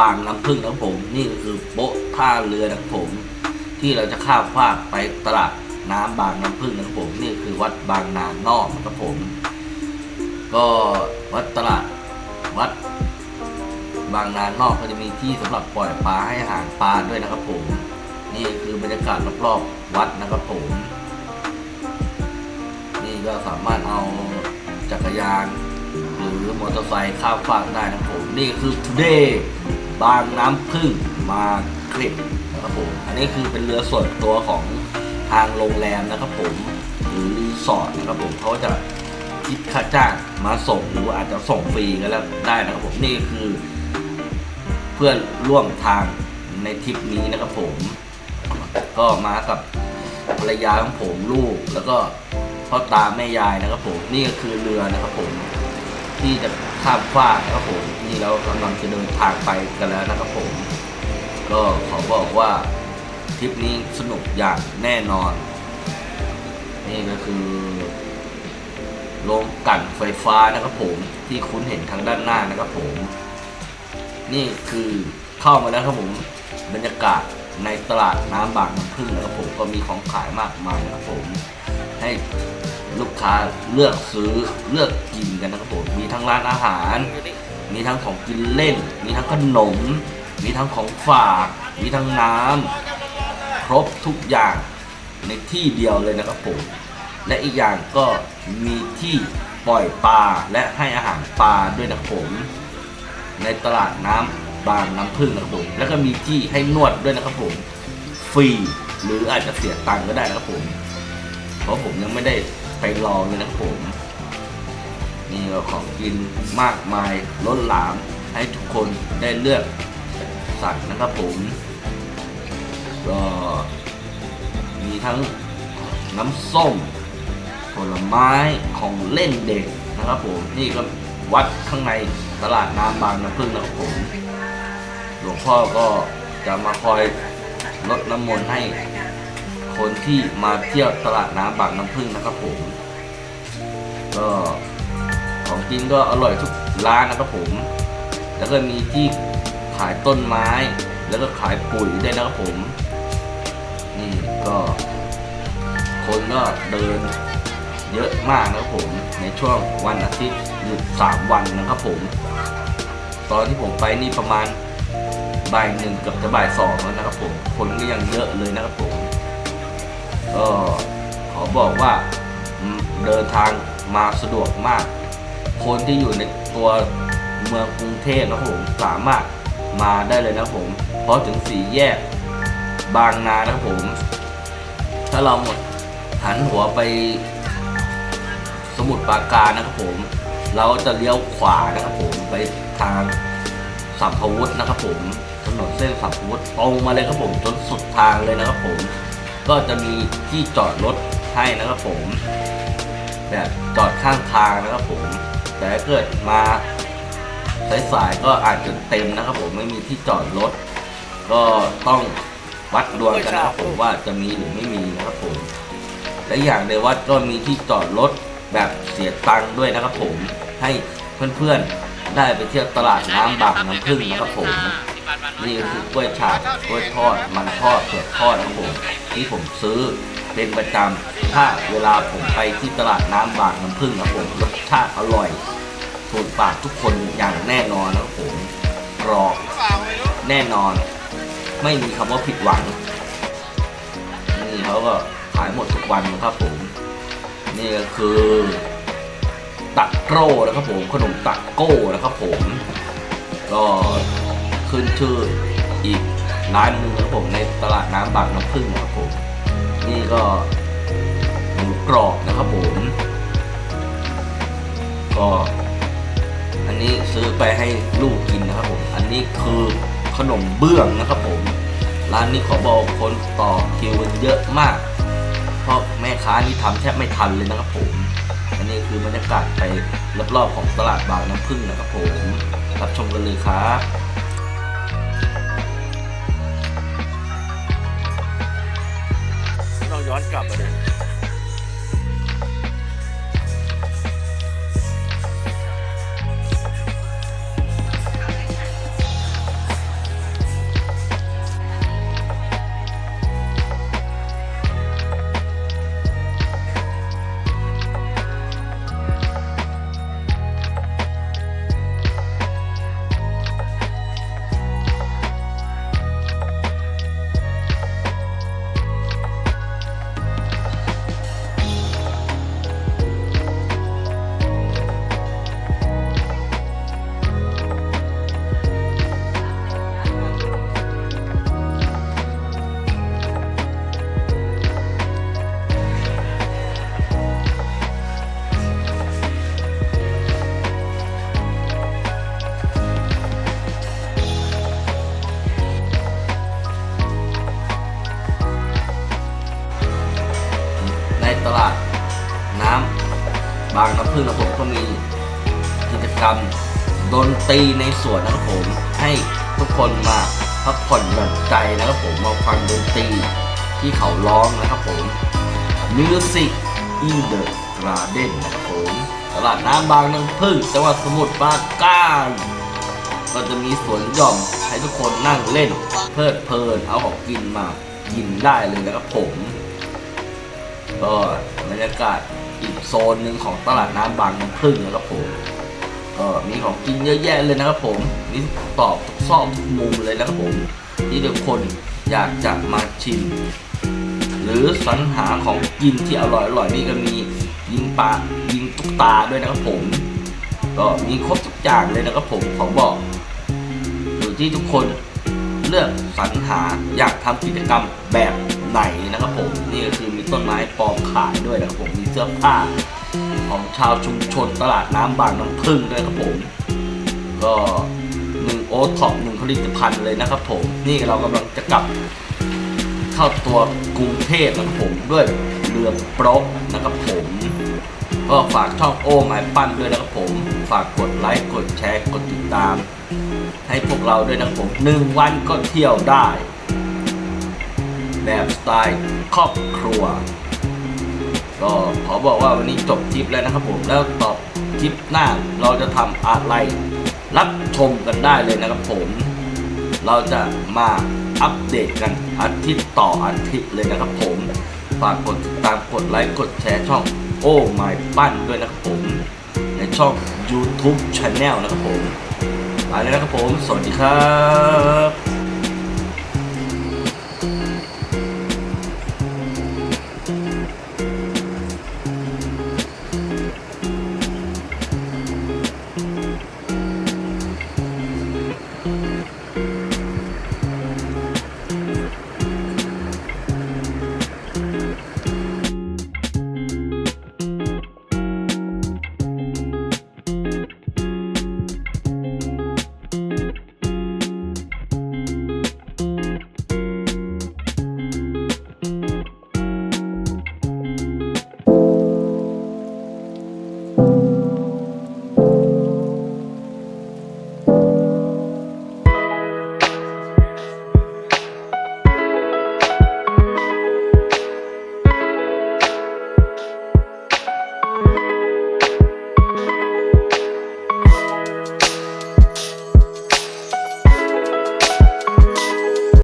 บางน้ำพึ่งนะครับผม นี่ก็คือโป๊ะท่าเรือนะครับผม ที่เราจะข้ามฟากไปตลาดน้ำบางน้ำพึ่งนะครับผม นี่คือวัดบางนานนอกนะครับผม ก็วัดตลาดวัด บางนานอกก็จะมีที่สำหรับปล่อยปลาให้อาหารปลาด้วยนะครับผม นี่คือบรรยากาศรอบๆวัดนะครับผม นี่ก็สามารถเอาจักรยาน หรือมอเตอร์ไซค์ข้ามฟากได้นะครับผม นี่คือ today บางน้ำพึ่งมาคลิปนะครับผมอันนี้คือเป็นเรือส่วนตัวของทางโรงแรมนะครับผมหรือรีสอร์ทนะครับผมเขาจะคิดค่าจ้างมาส่งหรือว่าอาจจะส่งฟรีก็แล้วได้นะครับผมนี่คือ เพื่อนร่วมทางในทริปนี้นะครับผม ก็มากับภรรยาของผมลูกแล้วก็พ่อตาแม่ยายนะครับผมนี่ก็คือเรือนะครับผม ที่จะข้ามฟากนะครับผมนี่เรากำลังจะเดินทางไปกันแล้วนะครับผมก็ขอบอกว่าทริปนี้สนุกอย่างแน่นอน นี่ก็คือโรงกั่นไฟฟ้านะครับผมที่คุณเห็นทางด้านหน้านะครับผม นี่คือเข้ามาแล้วครับผมบรรยากาศในตลาดน้ำบางน้ำพึ่งนะครับผมก็มีของขายมากมายนะครับผมให้ ลูกค้าเลือกซื้อเลือกกินกันนะครับผมมีทั้งร้านอาหาร มีทั้งของกินเล่น มีทั้งขนม มีทั้งของฝาก มีทั้งน้ำครบทุกอย่างในที่เดียวเลยนะครับผมและอีกอย่างก็มีที่ปล่อยปลาและให้อาหารปลาด้วยนะครับผมในตลาดน้ำบางน้ำพึ่งนะครับผมแล้วก็มีที่ให้นวดด้วยนะครับผมฟรีหรืออาจจะเสียตังค์ก็ได้นะครับผมเพราะผมยังไม่ได้ ไปลองเลยนะผมนี่เราของกินมากมายล้นหลามให้ทุกคนได้เลือกสั่งนะครับผมก็มีทั้งน้ำส้ม ผลไม้ของเล่นเด็กนะครับผมนี่ก็วัดข้างในตลาดน้ำบางน้ำพึ่งนะครับผมหลวงพ่อก็จะมาคอยลดน้ำมนต์ให้ คนที่มาเที่ยวตลาดน้ำบางน้ำพึ่งนะครับผม ก็ของกินก็อร่อยทุกร้านนะครับผม แล้วก็มีที่ขายต้นไม้ แล้วก็ขายปุ๋ยได้นะครับผม นี่ก็ คนก็เดินเยอะมากนะครับผม ในช่วงวันอาทิตย์หยุดสามวันนะครับผม ตอนที่ผมไปนี่ประมาณบ่ายหนึ่งเกับจะบ่ายสองแล้วนะครับผม คนก็ยังเยอะเลยนะครับผม ก็ขอบอกว่าเดินทางมาสะดวกมาก คนที่อยู่ในตัวเมืองกรุงเทพนะผมสามารถมาได้เลยนะผมเพราะถึงสี่แยกบางนานะผม ถ้าเราหมดหันหัวไปสมุทรปราการนะครับผม เราจะเลี้ยวขวานะครับผมไปทางสัมภวุฒินะครับผมถนนเส้นสัมภวุฒิตรงมาเลยครับผมจนสุดทางเลยนะครับผม ก็จะมีที่จอดรถให้นะครับผมแบบจอดข้างทางนะครับผม แต่ถ้าเกิดมาสายๆก็อาจจะเต็มนะครับผมไม่มีที่จอดรถ ก็ต้องวัดดวงกันนะครับผมว่าจะมีหรือไม่มีนะครับผม และอย่างในวัดก็มีที่จอดรถแบบเสียตังค์ด้วยนะครับผมให้เพื่อนๆได้ไปเที่ยวตลาดน้ำบางน้ำพึ่งนะครับผมนี่คือกล้วยฉาบกล้วยทอดมันทอดเผือกทอดนะครับผม ที่ผมซื้อเป็นประจำถ้าเวลาผมไปที่ตลาดน้ำบางน้ำพึ่งนะผมรสชาติอร่อยถูกปากทุกคนอย่างแน่นอนนะผมรอแน่นอน ไม่มีคำว่าผิดหวัง นี่เขาก็ขายหมดทุกวันนะครับผม นี่ก็คือตักโก้นะครับผมขนมตักโก้นะครับผม ก็ขึ้นชื่ออีก ร้านหนึงครับผมในตลาดน้ำบางน้ำพึ่งนะครับผมนี่ก็หมูกรอบนะครับผมก็อันนี้ซื้อไปให้ลูกกินนะครับผม อันนี้คือขนมเบื้องนะครับผม ร้านนี้ขอบอกคนต่อคิวกันเยอะมาก เพราะแม่ค้านี่ทำแทบไม่ทันเลยนะครับผม อันนี้คือบรรยากาศไปรอบๆของตลาดบางน้ำพึ่งนะครับผม รับชมกันเลยครับ ย้อนกลับมาเลย พึ่งนะผมก็มีกิจกรรมดนตรีในสวนนะครับผม ให้ทุกคนมาพักผ่อนหย่อนใจนะครับผมมาฟังดนตรีที่เขาร้องนะครับผม Music in the Garden นะครับผมตลาดน้ำบางน้ำพึ่งจังหวัดสมุทรปราการก็จะมีสวนหย่อมให้ทุกคนนั่งเล่น เพลิดเพลินเอาของกินมากินได้เลยนะครับผมก็บรรยากาศ โซนหนึ่งของตลาดน้ำบางน้ำพึ่งนะครับผมก็มีของกินเยอะแยะเลยนะครับผมมีตอบทุกซอกทุกมุมเลยนะครับผมที่ทุกคนอยากจะมาชิม หรือสรรหาของกินที่อร่อยอร่อยๆนี่ก็มียิงปลายิงตุ๊กตาด้วยนะครับผม ก็มีครบทุกอย่างเลยนะครับผมขอบอกอยู่ที่ทุกคนเลือกสรรหาอยากทำกิจกรรมแบบ ไหนนะครับผมนี่ก็คือมีต้นไม้ปลอมขายด้วยนะครับผมมีเสื้อผ้าของชาวชุมชนตลาดน้ำบางน้ำพึ่งด้วยครับผม ก็หนึ่งโอท็อปหนึ่งผลิตภัณฑ์เลยนะครับผมนี่เรากำลังจะกลับเข้าตัวกรุงเทพนะครับผมด้วยเรือโปรกนะครับผมก็ฝากช่องโอ้หมายปั้นด้วยนะครับผม ฝากกดไลค์กดแชร์กดติดตาม ให้พวกเราด้วยนะครับผมหนึ่งวันก็เที่ยวได้ ไตล์ครอบครัว ก็ขอบอกว่าวันนี้จบคลิปแล้วนะครับผมแล้วตอบคลิปหน้าเราจะทำอะไร รับชมกันได้เลยนะครับผม เราจะมาอัปเดตกันอาทิตย์ต่ออาทิตย์เลยนะครับผมฝากกดติดตามกดไลค์กดแชร์ช่องโอ้ไมปั้นด้วยนะครับผม ในช่อง YouTube Channel นะครับผมไปเลยนะครับผม สวัสดีครับ